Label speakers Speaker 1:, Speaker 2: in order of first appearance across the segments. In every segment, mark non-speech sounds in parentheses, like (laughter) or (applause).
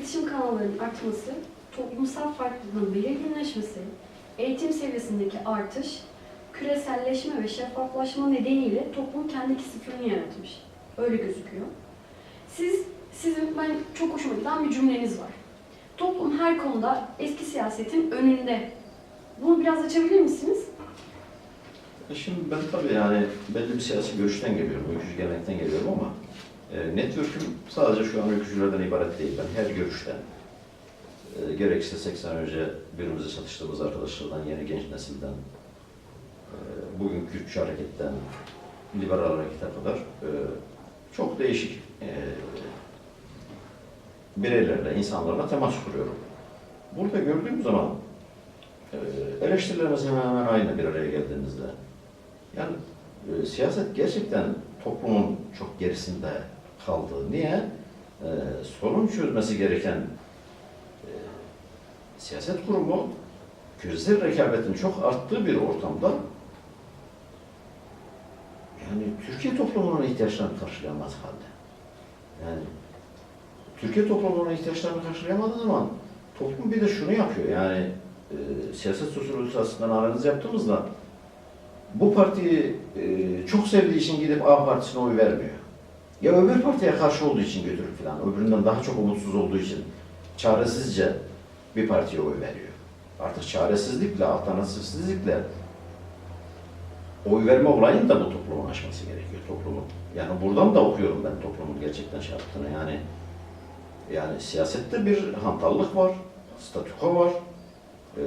Speaker 1: iletişim kanallarının artması, toplumsal farklılığın belirginleşmesi, eğitim seviyesindeki artış, küreselleşme ve şeffaflaşma nedeniyle toplum kendi sıfırını yaratmış. Öyle gözüküyor. Siz, sizin ben çok hoşuma giden bir cümleniz var. Toplum her konuda eski siyasetin önünde. Bunu biraz açabilir misiniz?
Speaker 2: E Şimdi ben tabii yani belli bir siyasi görüşten geliyorum, ülkücü gelenekten geliyorum ama e, network'üm sadece şu an ülkücülerden ibaret değil. Ben her görüşten, e, gerekse 80 önce birbirimize çatıştığımız arkadaşlardan, yeni genç nesilden, e, bugün Kürtçü hareketten, liberal harekete kadar e, çok değişik e, bireylerle, insanlarla temas kuruyorum. Burada gördüğüm zaman e, eleştirilerimiz hemen hemen aynı bir araya geldiğimizde. Yani siyaset gerçekten toplumun çok gerisinde kaldı. Niye? E, sorun çözmesi gereken e, siyaset kurumu küresel rekabetin çok arttığı bir ortamda yani Türkiye toplumunun ihtiyaçlarını karşılayamaz halde. Yani Türkiye toplumunun ihtiyaçlarını karşılayamadığı zaman toplum bir de şunu yapıyor yani e, siyaset sosyolojisi açısından analiz yaptığımızda bu partiyi e, çok sevdiği için gidip A partisine oy vermiyor. Ya öbür partiye karşı olduğu için götürüp falan, öbüründen daha çok umutsuz olduğu için çaresizce bir partiye oy veriyor. Artık çaresizlikle, alternatifsizlikle oy verme olayını da bu toplumun aşması gerekiyor toplumun. Yani buradan da okuyorum ben toplumun gerçekten şey. Yani yani siyasette bir hantallık var, statüko var. Ee,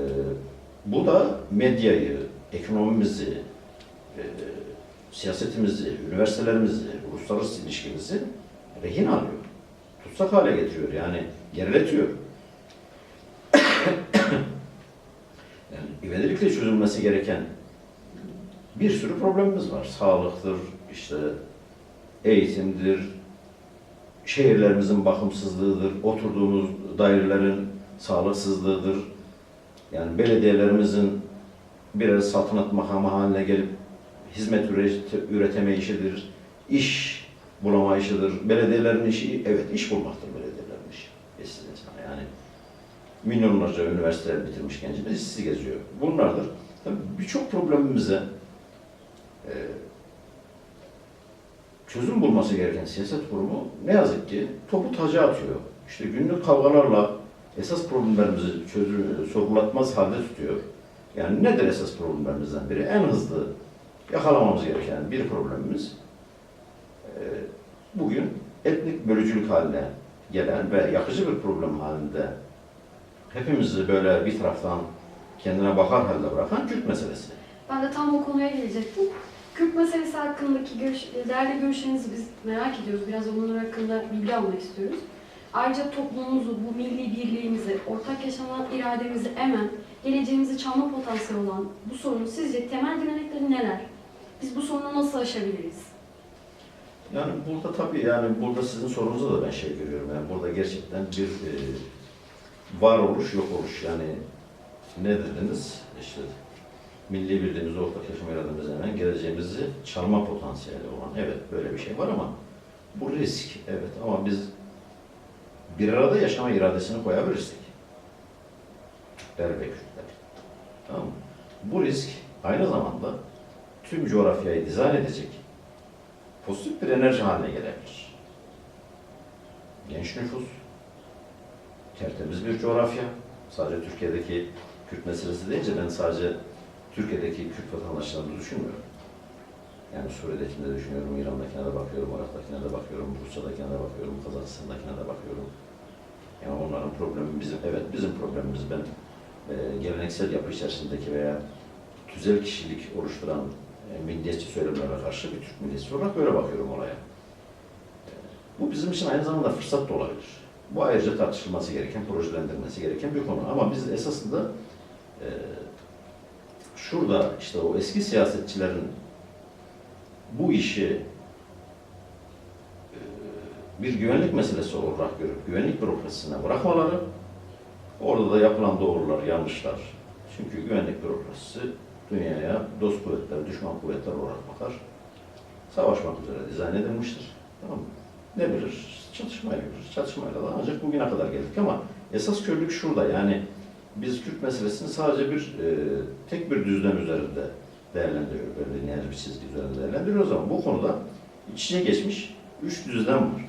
Speaker 2: bu da medyayı, ekonomimizi, e, siyasetimizi, üniversitelerimizi, uluslararası ilişkimizi rehin alıyor. Tutsak hale getiriyor yani geriletiyor. (coughs) yani ivedilikle çözülmesi gereken bir sürü problemimiz var. Sağlıktır, işte eğitimdir, şehirlerimizin bakımsızlığıdır, oturduğumuz dairelerin sağlıksızlığıdır. Yani belediyelerimizin birer saltanat makamı haline gelip hizmet üret- üretemeyişidir, iş bulamayışıdır. Belediyelerin işi, evet iş bulmaktır belediyelerin işi. Esin insana yani. Milyonlarca üniversite bitirmiş gencimiz işsiz geziyor. Bunlardır. Tabii birçok problemimize e, çözüm bulması gereken siyaset kurumu ne yazık ki topu taca atıyor. İşte günlük kavgalarla esas problemlerimizi çözüm, sorgulatmaz halde tutuyor. Yani nedir esas problemlerimizden biri? En hızlı yakalamamız gereken bir problemimiz e, bugün etnik bölücülük haline gelen ve yakıcı bir problem halinde hepimizi böyle bir taraftan kendine bakar halde bırakan Kürt meselesi.
Speaker 1: Ben de tam o konuya gelecektim. Kürt meselesi hakkındaki görüş, değerli görüşlerinizi biz merak ediyoruz. Biraz onlar hakkında bilgi almak istiyoruz. Ayrıca toplumumuzu, bu milli birliğimizi, ortak yaşama irademizi emen, geleceğimizi çalma potansiyeli olan bu sorunun sizce temel dinamikleri neler? Biz bu sorunu nasıl aşabiliriz?
Speaker 2: Yani burada tabii yani burada sizin sorunuzda da ben şey görüyorum. Yani burada gerçekten bir e, varoluş yok oluş yani ne dediniz? İşte milli birliğimizi ortak yaşam irademizi hemen geleceğimizi çalma potansiyeli olan. Evet böyle bir şey var ama bu risk evet ama biz bir arada yaşama iradesini koyabilirsek Kürtler. Tamam mı? Bu risk aynı zamanda tüm coğrafyayı dizayn edecek pozitif bir enerji haline gelebilir. Genç nüfus, tertemiz bir coğrafya, sadece Türkiye'deki Kürt meselesi deyince ben sadece Türkiye'deki Kürt vatandaşlarını düşünmüyorum. Yani Suriye'dekine de düşünüyorum, İran'dakine de bakıyorum, Irak'takine de bakıyorum, Rusya'dakine de bakıyorum, Kazakistan'dakine de bakıyorum. Yani onların problemi bizim, evet bizim problemimiz. Ben e, geleneksel yapı içerisindeki veya tüzel kişilik oluşturan milliyetçi söylemlere karşı bir Türk milliyetçisi olarak böyle bakıyorum olaya. Bu bizim için aynı zamanda fırsat da olabilir. Bu ayrıca tartışılması gereken, projelendirilmesi gereken bir konu. Ama biz esasında e, şurada işte o eski siyasetçilerin bu işi e, bir güvenlik meselesi olarak görüp güvenlik bürokrasisine bırakmaları, orada da yapılan doğrular, yanlışlar. Çünkü güvenlik bürokrasisi dünyaya dost kuvvetler, düşman kuvvetler olarak bakar. Savaşmak üzere dizayn edilmiştir. Tamam mı? ne bilir? Çatışmayla bilir. Çatışmayla da ancak bugüne kadar geldik ama esas körlük şurada yani biz Kürt meselesini sadece bir e, tek bir düzlem üzerinde değerlendiriyoruz. Böyle lineer bir çizgi üzerinde değerlendiriyoruz ama bu konuda iç içe geçmiş üç düzlem var.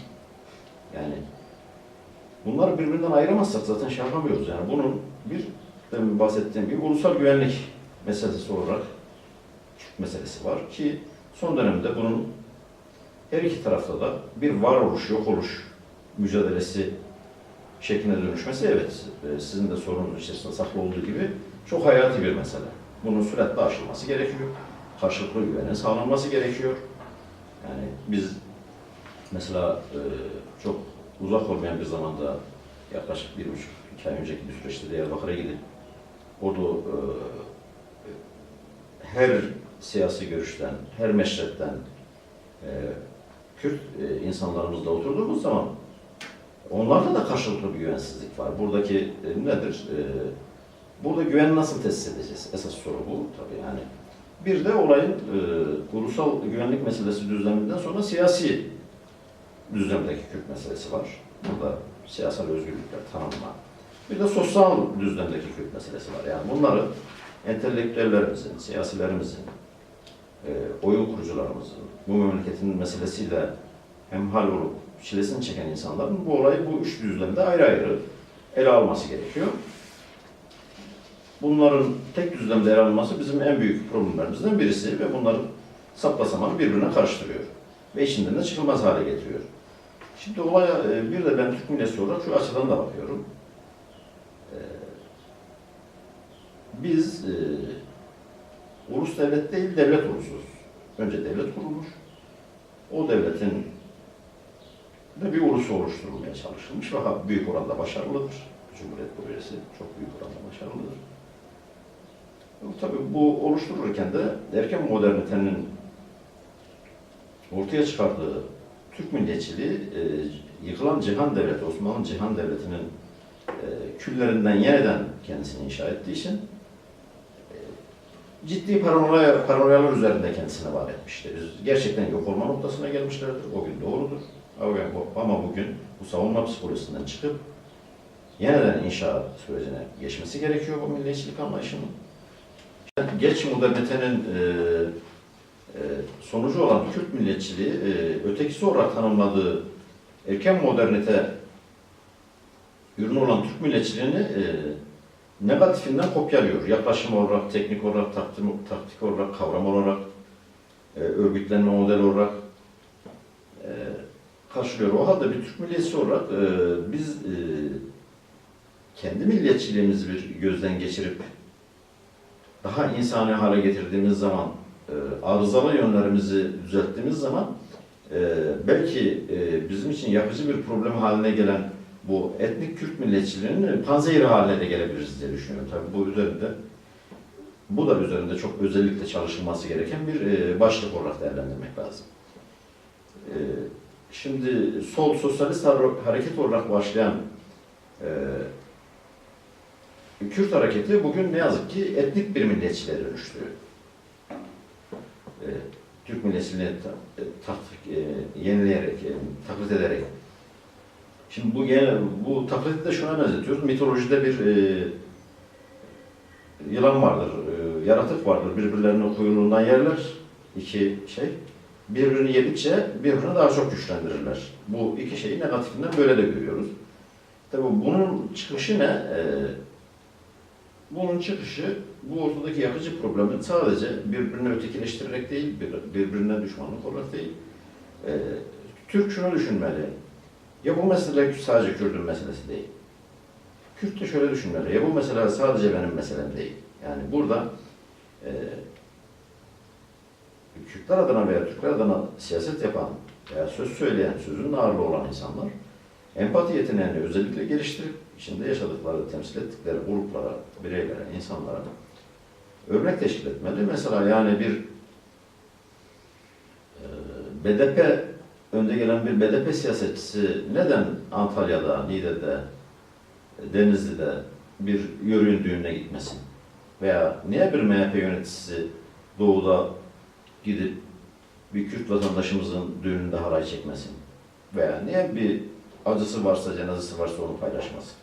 Speaker 2: Yani bunları birbirinden ayıramazsak zaten şey yapamıyoruz. Yani bunun bir demin bahsettiğim gibi ulusal güvenlik meselesi olarak Kürt meselesi var ki son dönemde bunun her iki tarafta da bir varoluş, yok oluş mücadelesi şekline dönüşmesi evet e, sizin de sorunuz içerisinde saklı olduğu gibi çok hayati bir mesele. Bunun süratle aşılması gerekiyor. Karşılıklı güvenin sağlanması gerekiyor. Yani biz mesela e, çok uzak olmayan bir zamanda yaklaşık bir buçuk, iki ay önceki bir süreçte Diyarbakır'a gidip orada e, her siyasi görüşten, her meşretten e, Kürt e, insanlarımızla oturduğumuz zaman onlarda da karşılıklı bir güvensizlik var. Buradaki e, nedir? E, burada güveni nasıl tesis edeceğiz? Esas soru bu tabii yani. Bir de olayın e, ulusal güvenlik meselesi düzleminden sonra siyasi düzlemdeki Kürt meselesi var. Burada siyasal özgürlükler tanınma. Bir de sosyal düzlemdeki Kürt meselesi var. Yani bunları entelektüellerimizin, siyasilerimizin, e, oyun kurucularımızın, bu memleketin meselesiyle hemhal olup çilesini çeken insanların bu olayı bu üç düzlemde ayrı ayrı ele alması gerekiyor. Bunların tek düzlemde ele alınması bizim en büyük problemlerimizden birisi ve bunların sapla samanı birbirine karıştırıyor. Ve içinden de çıkılmaz hale getiriyor. Şimdi olaya e, bir de ben Türk milleti olarak şu açıdan da bakıyorum. E, Biz e, ulus devlet değil, devlet ulusuz. Önce devlet kurulmuş. O devletin de bir ulusu oluşturulmaya çalışılmış ve büyük oranda başarılıdır. Cumhuriyet projesi çok büyük oranda başarılıdır. Tabii bu oluştururken de erken modernitenin ortaya çıkardığı Türk milliyetçiliği e, yıkılan Cihan Devleti, Osmanlı Cihan Devleti'nin e, küllerinden yeniden kendisini inşa ettiği için ciddi paranoya, paranoyalar üzerinde kendisine var etmiştir. Gerçekten yok olma noktasına gelmişlerdir. O gün doğrudur. Ama bugün bu savunma psikolojisinden çıkıp yeniden inşa sürecine geçmesi gerekiyor bu milliyetçilik anlayışının. Geç modernitenin e, e, sonucu olan Kürt milliyetçiliği e, ötekisi olarak tanımladığı erken modernite ürünü olan Türk milliyetçiliğini e, negatifinden kopyalıyor. Yaklaşım olarak, teknik olarak, taktik, taktik olarak, kavram olarak, e, örgütlenme modeli olarak e, karşılıyor. O halde bir Türk milliyetçisi olarak e, biz e, kendi milliyetçiliğimizi bir gözden geçirip daha insani hale getirdiğimiz zaman, e, arızalı yönlerimizi düzelttiğimiz zaman e, belki e, bizim için yapıcı bir problem haline gelen bu etnik Kürt milliyetçiliğinin panzehiri haline de gelebiliriz diye düşünüyorum. Tabii bu üzerinde bu da üzerinde çok özellikle çalışılması gereken bir e, başlık olarak değerlendirmek lazım. E, şimdi sol sosyalist har- hareket olarak başlayan e, Kürt hareketi bugün ne yazık ki etnik bir milliyetçiliğe dönüştü. E, Türk milliyetçiliğini e, e, yenileyerek, e, taklit ederek. Şimdi bu gene, bu taklidi de şuna benzetiyoruz. Mitolojide bir e, yılan vardır, e, yaratık vardır. Birbirlerinin kuyruğundan yerler. iki şey. Birbirini yedikçe birbirini daha çok güçlendirirler. Bu iki şeyi negatifinden böyle de görüyoruz. Tabii bunun çıkışı ne? E, bunun çıkışı bu ortadaki yapıcı problemin sadece birbirini ötekileştirerek değil, bir- birbirine düşmanlık olarak değil. E, Türk şunu düşünmeli. Ya bu mesele sadece Kürt'ün meselesi değil. Kürt de şöyle düşünmeli. Ya bu mesele sadece benim meselem değil. Yani burada e, Kürtler adına veya Türkler adına siyaset yapan veya söz söyleyen, sözün ağırlığı olan insanlar empati yeteneğini özellikle geliştirip içinde yaşadıkları, temsil ettikleri gruplara, bireylere, insanlara örnek teşkil etmeli. Mesela yani bir e, BDP önde gelen bir BDP siyasetçisi neden Antalya'da, Niğde'de, Denizli'de bir yörüğün düğününe gitmesin? Veya niye bir MHP yöneticisi Doğu'da gidip bir Kürt vatandaşımızın düğününde halay çekmesin? Veya niye bir acısı varsa, cenazesi varsa onu paylaşmaz?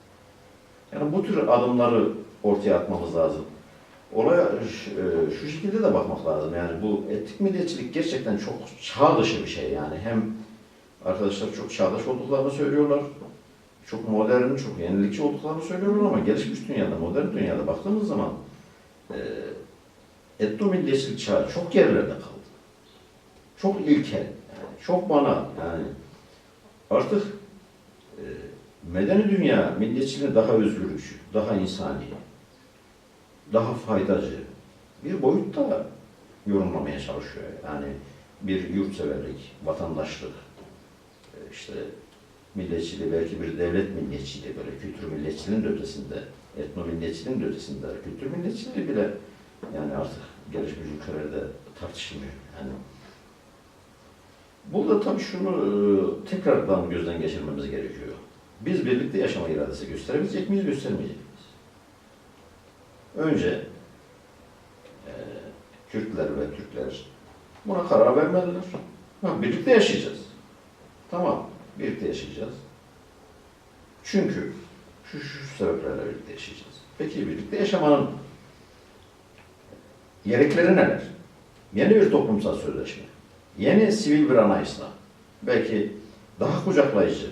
Speaker 2: Yani bu tür adımları ortaya atmamız lazım. Olaya e, şu şekilde de bakmak lazım. Yani bu etnik milliyetçilik gerçekten çok çağ dışı bir şey yani. Hem arkadaşlar çok çağdaş olduklarını söylüyorlar. Çok modern, çok yenilikçi olduklarını söylüyorlar ama gelişmiş dünyada, modern dünyada baktığımız zaman e, etnomilliyetçilik çağı çok gerilerde kaldı. Çok ilkel, yani çok bana yani artık e, medeni dünya milliyetçiliğini daha özgürlükçü, daha insani, daha faydacı bir boyutta yorumlamaya çalışıyor. Yani bir yurtseverlik, vatandaşlık, işte milliyetçiliği belki bir devlet milliyetçiliği böyle kültür milliyetçiliğinin de ötesinde, etno milliyetçiliğinin de ötesinde, kültür milliyetçiliği bile yani artık gelişmiş ülkelerde tartışılmıyor. Yani burada tabii şunu e, tekrardan gözden geçirmemiz gerekiyor. Biz birlikte yaşama iradesi gösterebilecek miyiz, göstermeyecek miyiz? Önce e, Kürtler ve Türkler buna karar vermeliler. Ha, birlikte yaşayacağız. Tamam, birlikte yaşayacağız. Çünkü şu, şu sebeplerle birlikte yaşayacağız. Peki birlikte yaşamanın gerekleri neler? Yeni bir toplumsal sözleşme, yeni sivil bir anayasa, belki daha kucaklayıcı,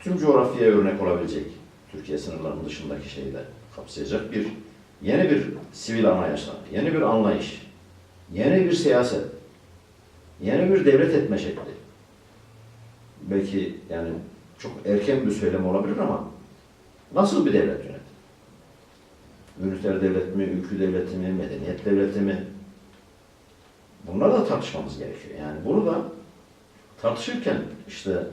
Speaker 2: tüm coğrafyaya örnek olabilecek, Türkiye sınırlarının dışındaki şeyde kapsayacak bir yeni bir sivil anayasa, yeni bir anlayış, yeni bir siyaset, yeni bir devlet etme şekli. Belki yani çok erken bir söylem olabilir ama nasıl bir devlet yönetim? Üniter devlet mi, ülkü devleti mi, medeniyet devleti mi? Bunları da tartışmamız gerekiyor. Yani bunu da tartışırken işte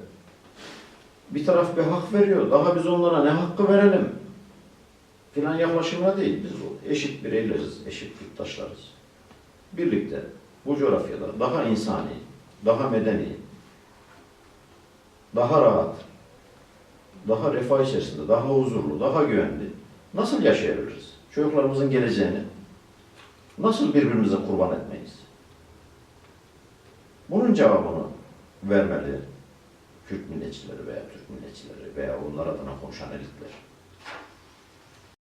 Speaker 2: bir taraf bir hak veriyor. Daha biz onlara ne hakkı verelim? Filan yaklaşımına değil. Biz eşit bireyleriz, eşit yurttaşlarız. Birlikte bu coğrafyada daha insani, daha medeni, daha rahat, daha refah içerisinde, daha huzurlu, daha güvenli nasıl yaşayabiliriz? Çocuklarımızın geleceğini nasıl birbirimize kurban etmeyiz? Bunun cevabını vermeli Kürt milliyetçileri veya Türk milliyetçileri veya onlar adına konuşan elitler.